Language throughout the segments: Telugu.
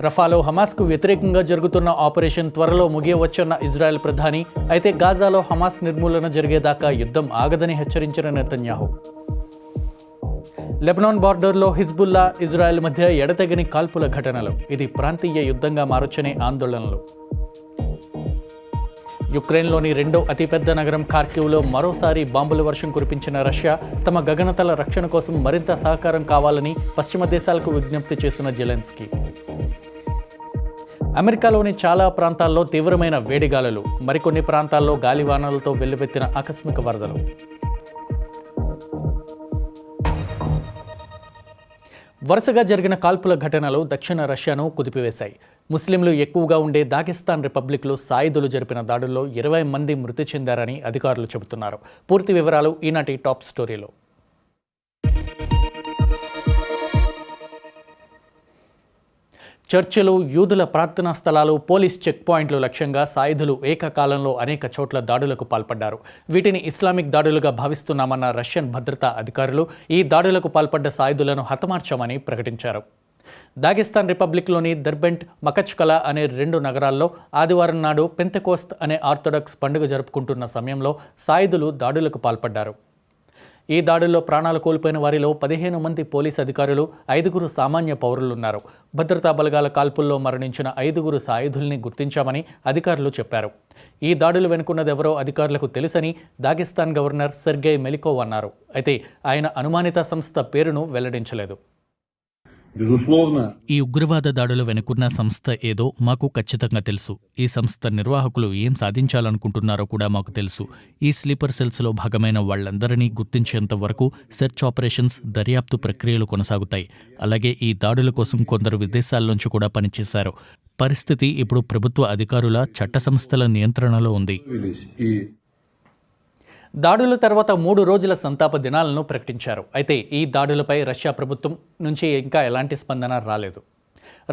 రఫాలో హమాస్కు వ్యతిరేకంగా జరుగుతున్న ఆపరేషన్ త్వరలో ముగియవచ్చన్న ఇజ్రాయెల్ ప్రధాని. అయితే గాజాలో హమాస్ నిర్మూలన జరిగేదాకా యుద్ధం ఆగదని హెచ్చరించిన నెతన్యాహు. లెబనాన్ బార్డర్లో హిజ్బుల్లా ఇజ్రాయెల్ మధ్య ఎడతెగని కాల్పుల ఘటనలు. ఇది ప్రాంతీయ యుద్ధంగా మారొచ్చనే ఆందోళనలు. యుక్రెయిన్లోని రెండో అతిపెద్ద నగరం ఖార్కివ్లో మరోసారి బాంబుల వర్షం కురిపించిన రష్యా తమ గగనతల రక్షణ కోసం మరింత సహకారం కావాలని పశ్చిమ దేశాలకు విజ్ఞప్తి చేస్తున్న జెలెన్స్కీ. అమెరికాలోని చాలా ప్రాంతాల్లో తీవ్రమైన వేడిగాలులు మరికొన్ని ప్రాంతాల్లో గాలివానలతో వెల్లువెత్తిన ఆకస్మిక వరదలు. వరుసగా జరిగిన కాల్పుల ఘటనలు దక్షిణ రష్యాను కుదిపివేశాయి. ముస్లింలు ఎక్కువగా ఉండే దాగిస్తాన్ రిపబ్లిక్లో సాయుధులు జరిపిన దాడుల్లో ఇరవై మంది మృతి చెందారని అధికారులు చెబుతున్నారు. పూర్తి వివరాలు ఈనాటి టాప్ స్టోరీలో. చర్చిలు యూదుల ప్రార్థనా స్థలాలు పోలీస్ చెక్ పాయింట్లు లక్ష్యంగా సాయుధులు ఏకకాలంలో అనేక చోట్ల దాడులకు పాల్పడ్డారు. వీటిని ఇస్లామిక్ దాడులుగా భావిస్తున్నామన్న రష్యన్ భద్రతా అధికారులు ఈ దాడులకు పాల్పడ్డ సాయుధులను హతమార్చామని ప్రకటించారు. దాగిస్తాన్ రిపబ్లిక్లోని దర్బెంట్ మకచ్కల అనే రెండు నగరాల్లో ఆదివారం నాడు పెంతకోస్త్ అనే ఆర్థడాక్స్ పండుగ జరుపుకుంటున్న సమయంలో సాయుధులు దాడులకు పాల్పడ్డారు. ఈ దాడుల్లో ప్రాణాలు కోల్పోయిన వారిలో పదిహేను మంది పోలీసు అధికారులు ఐదుగురు సామాన్య పౌరులున్నారు. భద్రతా బలగాల కాల్పుల్లో మరణించిన ఐదుగురు సాయుధుల్ని గుర్తించామని అధికారులు చెప్పారు. ఈ దాడులు వెనుకున్నదెవరో అధికారులకు తెలుసని దాగిస్తాన్ గవర్నర్ సెర్గే మెలికోవ్ అన్నారు. అయితే ఆయన అనుమానిత సంస్థ పేరును వెల్లడించలేదు. ఈ ఉగ్రవాద దాడుల వెనుకున్న సంస్థ ఏదో మాకు ఖచ్చితంగా తెలుసు. ఈ సంస్థ నిర్వాహకులు ఏం సాధించాలనుకుంటున్నారో కూడా మాకు తెలుసు. ఈ స్లీపర్ సెల్స్లో భాగమైన వాళ్ళందరినీ గుర్తించేంత వరకు సెర్చ్ ఆపరేషన్స్ దర్యాప్తు ప్రక్రియలు కొనసాగుతాయి. అలాగే ఈ దాడుల కోసం కొందరు విదేశాల్లోంచి కూడా పనిచేశారు. పరిస్థితి ఇప్పుడు ప్రభుత్వ అధికారుల చట్ట సంస్థల నియంత్రణలో ఉంది. దాడుల తర్వాత మూడు రోజుల సంతాప దినాలను ప్రకటించారు. అయితే ఈ దాడులపై రష్యా ప్రభుత్వం నుంచి ఇంకా ఎలాంటి స్పందన రాలేదు.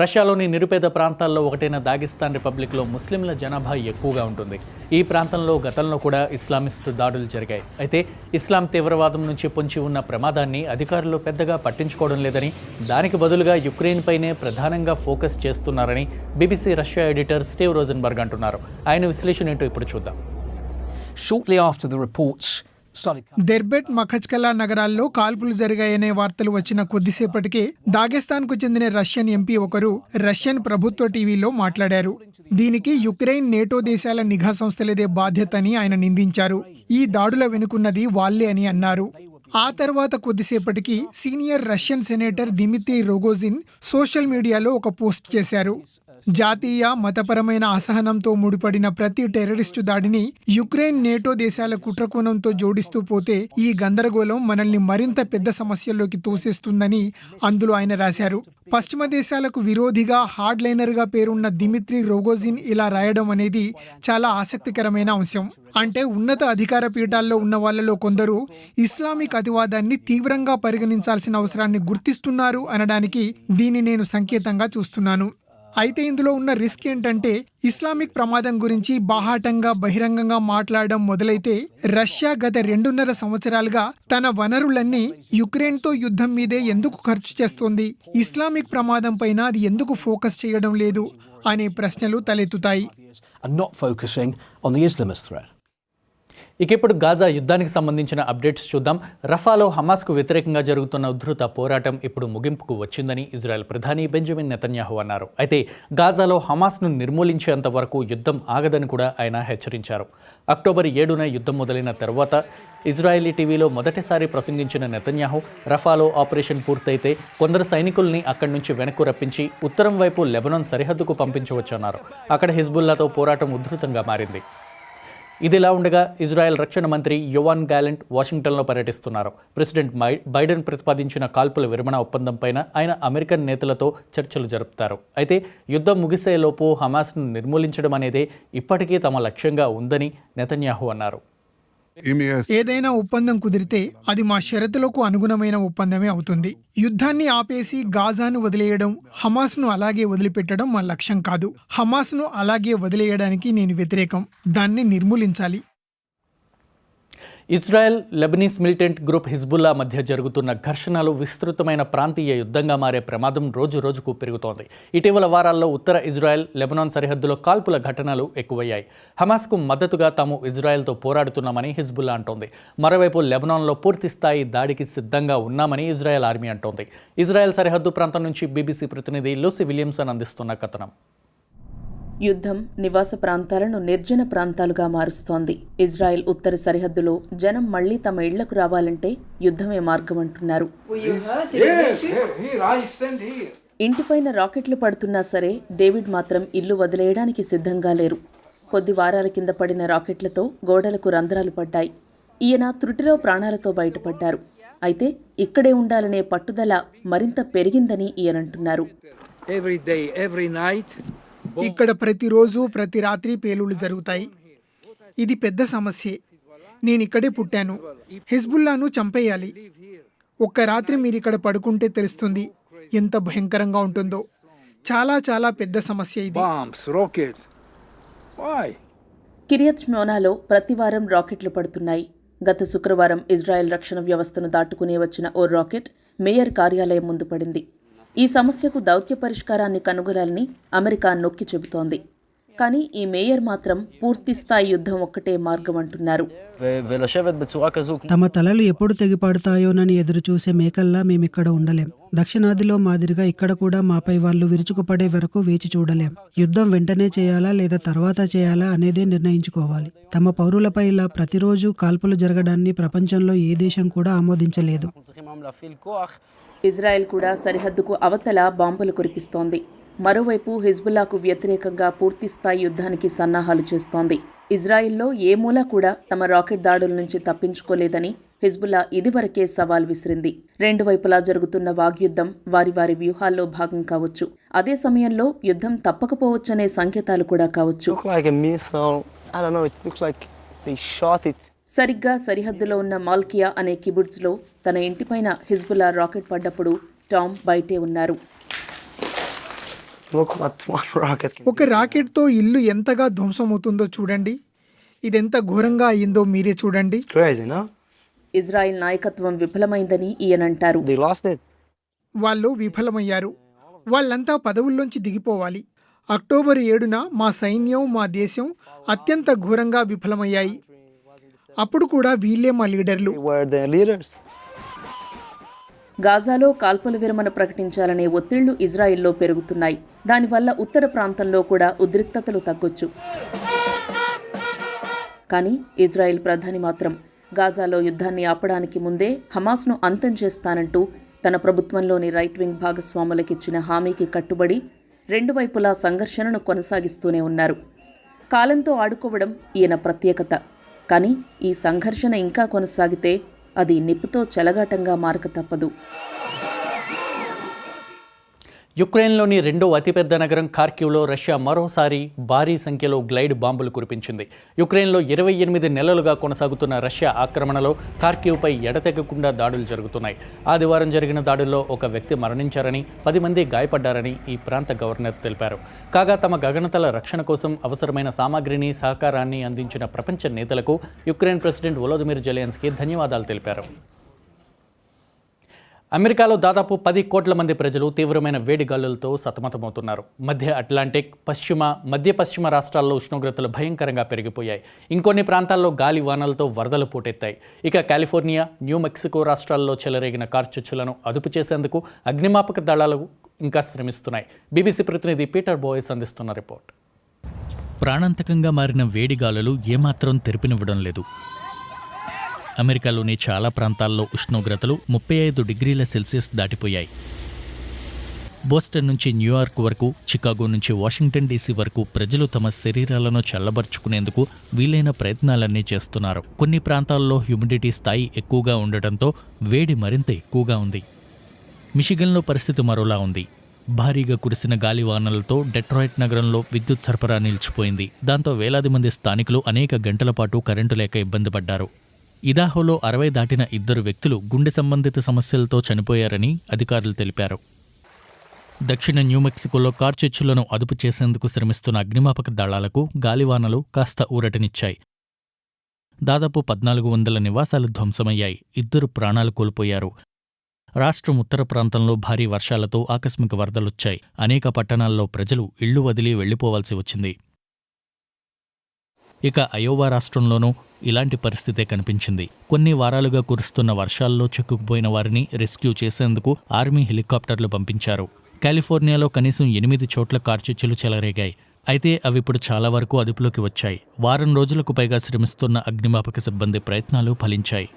రష్యాలోని నిరుపేద ప్రాంతాల్లో ఒకటైన దాగిస్తాన్ రిపబ్లిక్లో ముస్లింల జనాభా ఎక్కువగా ఉంటుంది. ఈ ప్రాంతంలో గతంలో కూడా ఇస్లామిస్ట్ దాడులు జరిగాయి. అయితే ఇస్లాం తీవ్రవాదం నుంచి పొంచి ఉన్న ప్రమాదాన్ని అధికారులు పెద్దగా పట్టించుకోవడం లేదని దానికి బదులుగా యుక్రెయిన్పైనే ప్రధానంగా ఫోకస్ చేస్తున్నారని BBC Russia editor Steve Rosenberg అంటున్నారు. ఆయన విశ్లేషణ ఏంటో ఇప్పుడు చూద్దాం. Shortly after the reports దెర్బెట్ మఖజ్కలా నగరాల్లో కాల్పులు జరిగాయనే వార్తలు వచ్చిన కొద్దిసేపటికే దాగెస్తాన్కు చెందిన రష్యన్ ఎంపీ ఒకరు రష్యన్ ప్రభుత్వ టీవీలో మాట్లాడారు దీనికి యుక్రెయిన్ నేటో దేశాల నిఘా సంస్థలదే బాధ్యతని ఆయన నిందించారు ఈ దాడుల వెనుకున్నది వాళ్ళే అని అన్నారు ఆ తర్వాత కొద్దిసేపటికి senior Russian senator Dmitry Rogozin social మీడియాలో ఒక పోస్ట్ చేశారు జాతీయ మతపరమైన అసహనంతో ముడిపడిన ప్రతి టెర్రరిస్టు దాడిని యుక్రెయిన్ నేటో దేశాల కుట్రకోణంతో జోడిస్తూ పోతే ఈ గందరగోళం మనల్ని మరింత పెద్ద సమస్యల్లోకి తోసేస్తుందని అందులో ఆయన రాశారు. పశ్చిమ దేశాలకు విరోధిగా హార్డ్ లైనర్గా పేరున్న దిమిత్రి రోగోజిన్ ఇలా రాయడం అనేది చాలా ఆసక్తికరమైన అంశం. అంటే ఉన్నత అధికార పీఠాల్లో ఉన్న వాళ్ళలో కొందరు ఇస్లామిక్ అతివాదాన్ని తీవ్రంగా పరిగణించాల్సిన అవసరాన్ని గుర్తిస్తున్నారు అనడానికి దీన్ని నేను సంకేతంగా చూస్తున్నాను. అయితే ఇందులో ఉన్న రిస్క్ ఏంటంటే ఇస్లామిక్ ప్రమాదం గురించి బాహాటంగా బహిరంగంగా మాట్లాడడం మొదలైతే రష్యా గత రెండున్నర సంవత్సరాలుగా తన వనరులన్నీ యుక్రెయిన్తో యుద్ధం మీదే ఎందుకు ఖర్చు చేస్తోంది? ఇస్లామిక్ ప్రమాదం పైన అది ఎందుకు ఫోకస్ చేయడం లేదు? అనే ప్రశ్నలు తలెత్తుతాయి. ఇక ఇప్పుడు గాజా యుద్ధానికి సంబంధించిన అప్డేట్స్ చూద్దాం. రఫాలో హమాస్కు వ్యతిరేకంగా జరుగుతున్న ఉధృత పోరాటం ఇప్పుడు ముగింపుకు వచ్చిందని ఇజ్రాయెల్ ప్రధాని బెంజమిన్ నెతన్యాహు అన్నారు. అయితే గాజాలో హమాస్ను నిర్మూలించేంత వరకు యుద్ధం ఆగదని కూడా ఆయన హెచ్చరించారు. అక్టోబర్ ఏడున యుద్ధం మొదలైన తర్వాత ఇజ్రాయెలీ టీవీలో మొదటిసారి ప్రసంగించిన నెతన్యాహు రఫాలో ఆపరేషన్ పూర్తయితే కొందరు సైనికుల్ని అక్కడి నుంచి వెనక్కు రప్పించి ఉత్తరం వైపు లెబనాన్ సరిహద్దుకు పంపించవచ్చన్నారు. అక్కడ హిజ్బుల్లాతో పోరాటం ఉధృతంగా మారింది. ఇదిలా ఉండగా ఇజ్రాయెల్ రక్షణ మంత్రి యువాన్ గ్యాలెంట్ వాషింగ్టన్లో పర్యటిస్తున్నారు. ప్రెసిడెంట్ బైడెన్ ప్రతిపాదించిన కాల్పుల విరమణ ఒప్పందంపైన ఆయన అమెరికన్ నేతలతో చర్చలు జరుపుతారు. అయితే యుద్ధం ముగిసేలోపు హమాస్ను నిర్మూలించడం అనేది ఇప్పటికీ తమ లక్ష్యంగా ఉందని నెతన్యాహు అన్నారు. ఏదైనా ఒప్పందం కుదిరితే అది మా షరతులకు అనుగుణమైన ఒప్పందమే అవుతుంది. యుద్ధాన్ని ఆపేసి గాజాను వదిలేయడం హమాస్ను అలాగే వదిలిపెట్టడం మా లక్ష్యం కాదు. హమాస్ను అలాగే వదిలేయడానికి నేను వ్యతిరేకం. దాన్ని నిర్మూలించాలి. Israel Lebanese militant group Hezbollah మధ్య జరుగుతున్న ఘర్షణలు విస్తృతమైన ప్రాంతీయ యుద్ధంగా మారే ప్రమాదం రోజు రోజుకు పెరుగుతోంది. ఇటీవల వారాల్లో ఉత్తర ఇజ్రాయెల్ లెబనాన్ సరిహద్దులో కాల్పుల ఘటనలు ఎక్కువయ్యాయి. హమాస్కు మద్దతుగా తాము ఇజ్రాయెల్తో పోరాడుతున్నామని హిజ్బుల్లా అంటోంది. మరోవైపు లెబనాన్లో పూర్తిస్థాయి దాడికి సిద్ధంగా ఉన్నామని ఇజ్రాయెల్ ఆర్మీ అంటోంది. ఇజ్రాయెల్ సరిహద్దు ప్రాంతం నుంచి బీబీసీ ప్రతినిధి లూసి విలియమ్సన్ అందిస్తున్న కథనం. యుద్ధం నివాస ప్రాంతాలను నిర్జన ప్రాంతాలుగా మారుస్తోంది. ఇజ్రాయెల్ ఉత్తర సరిహద్దులో జనం మళ్ళీ తమ ఇళ్ళకు రావాలంటే యుద్ధమే మార్గం అంటున్నారు. ఇంటిపైన రాకెట్లు పడుతున్నా సరే డేవిడ్ మాత్రం ఇల్లు వదిలేయడానికి సిద్ధంగా లేరు. కొద్ది వారాల కింద పడిన రాకెట్లతో గోడలకు రంధ్రాలు పడ్డాయి. ఈయన త్రుటిలో ప్రాణాలతో బయటపడ్డారు. అయితే ఇక్కడే ఉండాలనే పట్టుదల మరింత పెరిగిందని ఈయనంటున్నారు. Every day, every night. ఇక్కడ ప్రతిరోజు ప్రతి రాత్రి పేలుళ్ళు జరుగుతాయి. ఇది పెద్ద సమస్యే. నేను ఇక్కడే పుట్టాను. హిజ్బుల్లాను చంపేయాలి. ఒక్క రాత్రి మీరు ఇక్కడ పడుకుంటే తెలుస్తుంది ఎంత భయంకరంగా ఉంటుందో. చాలా చాలా పెద్ద సమస్య ఇది? కిరియత్ ష్మోనాలో ప్రతివారం రాకెట్లు పడుతున్నాయి. గత శుక్రవారం ఇజ్రాయెల్ రక్షణ వ్యవస్థను దాటుకునే వచ్చిన ఓ రాకెట్ మేయర్ కార్యాలయం ముందు పడింది. ఈ సమస్యకు దౌత్య పరిష్కారాన్ని కనుగొనాలని అమెరికా నొక్కి చెబుతోంది. కానీ ఈ మేయర్ మాత్రం పూర్తిస్థాయి యుద్ధం ఒక్కటే మార్గం అంటున్నారు. తమ తలలు ఎప్పుడు తెగిపడతాయోనని ఎదురు చూసే మేకల్లా మేమిక్కడ ఉండలేం. దక్షిణాదిలో మాదిరిగా ఇక్కడ కూడా మాపై వాళ్ళు విరుచుకుపడే వరకు వేచి చూడలేం. యుద్ధం వెంటనే చేయాలా లేదా తర్వాత చేయాలా అనేదే నిర్ణయించుకోవాలి. తమ పౌరులపై ఇలా ప్రతిరోజు కాల్పులు జరగడాన్ని ప్రపంచంలో ఏ దేశం కూడా ఆమోదించలేదు. ఇజ్రాయెల్ కూడా సరిహద్దుకు అవతల బాంబులు కురిపిస్తోంది. మరోవైపు హిజ్బుల్లాకు వ్యతిరేకంగా పూర్తి స్థాయి యుద్ధానికి సన్నాహాలు చేస్తోంది. ఇజ్రాయిల్లో ఏ మూల కూడా తమ రాకెట్ దాడుల నుంచి తప్పించుకోలేదని హిజ్బుల్లా ఇదివరకే సవాల్ విసిరింది. రెండు వైపులా జరుగుతున్న వాగ్యుద్ధం వారి వారి వ్యూహాల్లో భాగం కావచ్చు. అదే సమయంలో యుద్ధం తప్పకపోవచ్చనే సంకేతాలు కూడా కావచ్చు. సరిగ్గా సరిహద్దులో ఉన్న మాల్కియా అనే కిబుడ్స్లో తన ఇంటిపైన హిజ్బుల్లా రాకెట్ పడ్డప్పుడు టామ్ బయటే ఉన్నారు. ఒక రాకెట్తో ఇల్లు ఎంతగా ధ్వంసమవుతుందో చూడండి. ఇదెంత ఘోరంగా అయ్యిందో మీరే చూడండి? ఇజ్రాయెల్ నాయకత్వం విఫలమైందని ఈయనంటారు. వాళ్ళు విఫలమయ్యారు. వాళ్ళంతా పదవుల్లోంచి దిగిపోవాలి. అక్టోబర్ ఏడున మా సైన్యం మా దేశం అత్యంత ఘోరంగా విఫలమయ్యాయి. అప్పుడు కూడా వీళ్ళే మా లీడర్లు. గాజాలో కాల్పుల విరమణ ప్రకటించాలనే ఒత్తిళ్ళు ఇజ్రాయిల్లో పెరుగుతున్నాయి. దానివల్ల ఉత్తర ప్రాంతంలో కూడా ఉద్రిక్తతలు తగ్గొచ్చు. కానీ ఇజ్రాయెల్ ప్రధాని మాత్రం గాజాలో యుద్ధాన్ని ఆపడానికి ముందే హమాస్ను అంతం చేస్తానంటూ తన ప్రభుత్వంలోని రైట్ వింగ్ భాగస్వాములకిచ్చిన హామీకి కట్టుబడి రెండు వైపులా సంఘర్షణను కొనసాగిస్తూనే ఉన్నారు. కాలంతో ఆడుకోవడం ఈయన ప్రత్యేకత. కానీ ఈ సంఘర్షణ ఇంకా కొనసాగితే అది నిప్పుతో చెలగాటంగా మారక తప్పదు. యుక్రెయిన్లోని రెండో అతిపెద్ద నగరం ఖార్కివ్లో రష్యా మరోసారి భారీ సంఖ్యలో గ్లైడ్ బాంబులు కురిపించింది. యుక్రెయిన్లో ఇరవై ఎనిమిది నెలలుగా కొనసాగుతున్న రష్యా ఆక్రమణలో ఖార్కివ్పై ఎడతెగకుండా దాడులు జరుగుతున్నాయి. ఆదివారం జరిగిన దాడుల్లో ఒక వ్యక్తి మరణించారని పది మంది గాయపడ్డారని ఈ ప్రాంత గవర్నర్ తెలిపారు. కాగా తమ గగనతల రక్షణ కోసం అవసరమైన సామాగ్రిని సహకారాన్ని అందించిన ప్రపంచ నేతలకు యుక్రెయిన్ ప్రెసిడెంట్ వొలోదిమిర్ జెలెన్స్కీ ధన్యవాదాలు తెలిపారు. అమెరికాలో దాదాపు పది కోట్ల మంది ప్రజలు తీవ్రమైన వేడి గాలులతో సతమతమవుతున్నారు. మధ్య అట్లాంటిక్ పశ్చిమ మధ్య పశ్చిమ రాష్ట్రాల్లో ఉష్ణోగ్రతలు భయంకరంగా పెరిగిపోయాయి. ఇంకొన్ని ప్రాంతాల్లో గాలి వానలతో వరదలు పోటెత్తాయి. ఇక కాలిఫోర్నియా న్యూ మెక్సికో రాష్ట్రాల్లో చెలరేగిన కార్చుచ్చులను అదుపు చేసేందుకు అగ్నిమాపక దళాలు ఇంకా శ్రమిస్తున్నాయి. బీబీసీ ప్రతినిధి పీటర్ బోయస్ అందిస్తున్న రిపోర్ట్. ప్రాణాంతకంగా మారిన వేడిగాలులు ఏమాత్రం తెరిపినివ్వడం లేదు. అమెరికాలోని చాలా ప్రాంతాల్లో ఉష్ణోగ్రతలు ముప్పై ఐదు డిగ్రీల సెల్సియస్ దాటిపోయాయి. బోస్టన్ నుంచి న్యూయార్క్ వరకు చికాగో నుంచి వాషింగ్టన్ డీసీ వరకు ప్రజలు తమ శరీరాలను చల్లబరుచుకునేందుకు వీలైన ప్రయత్నాలన్నీ చేస్తున్నారు. కొన్ని ప్రాంతాల్లో హ్యూమిడిటీ స్థాయి ఎక్కువగా ఉండటంతో వేడి మరింత ఎక్కువగా ఉంది. మిషిగన్లో పరిస్థితి మరోలా ఉంది. భారీగా కురిసిన గాలివానలతో డెట్రాయిట్ నగరంలో విద్యుత్ సరఫరా నిలిచిపోయింది. దాంతో వేలాది మంది స్థానికులు అనేక గంటల పాటు కరెంటు లేక ఇబ్బంది పడ్డారు. ఇదాహోలో అరవై దాటిన ఇద్దరు వ్యక్తులు గుండె సంబంధిత సమస్యలతో చనిపోయారని అధికారులు తెలిపారు. దక్షిణ న్యూమెక్సికోలో కార్చిచ్చులను అదుపు చేసేందుకు శ్రమిస్తున్న అగ్నిమాపక దళాలకు గాలివానలు కాస్త ఊరటనిచ్చాయి. దాదాపు పద్నాలుగు వందల నివాసాలు ధ్వంసమయ్యాయి. ఇద్దరు ప్రాణాలు కోల్పోయారు. రాష్ట్రం ఉత్తర ప్రాంతంలో భారీ వర్షాలతో ఆకస్మిక వరదలొచ్చాయి. అనేక పట్టణాల్లో ప్రజలు ఇళ్ళు వదిలి వెళ్ళిపోవాల్సి వచ్చింది. ఇక అయోవా రాష్ట్రంలోనూ ఇలాంటి పరిస్థితే కనిపించింది. కొన్ని వారాలుగా కురుస్తున్న వర్షాల్లో చిక్కుకుపోయిన వారిని రెస్క్యూ చేసేందుకు ఆర్మీ హెలికాప్టర్లు పంపించారు. కాలిఫోర్నియాలో కనీసం ఎనిమిది చోట్ల కార్చిచ్చులు చెలరేగాయి. అయితే అవి ఇప్పుడు చాలా వరకు అదుపులోకి వచ్చాయి. వారం రోజులకు పైగా శ్రమిస్తున్న అగ్నిమాపక సిబ్బంది ప్రయత్నాలు ఫలించాయి.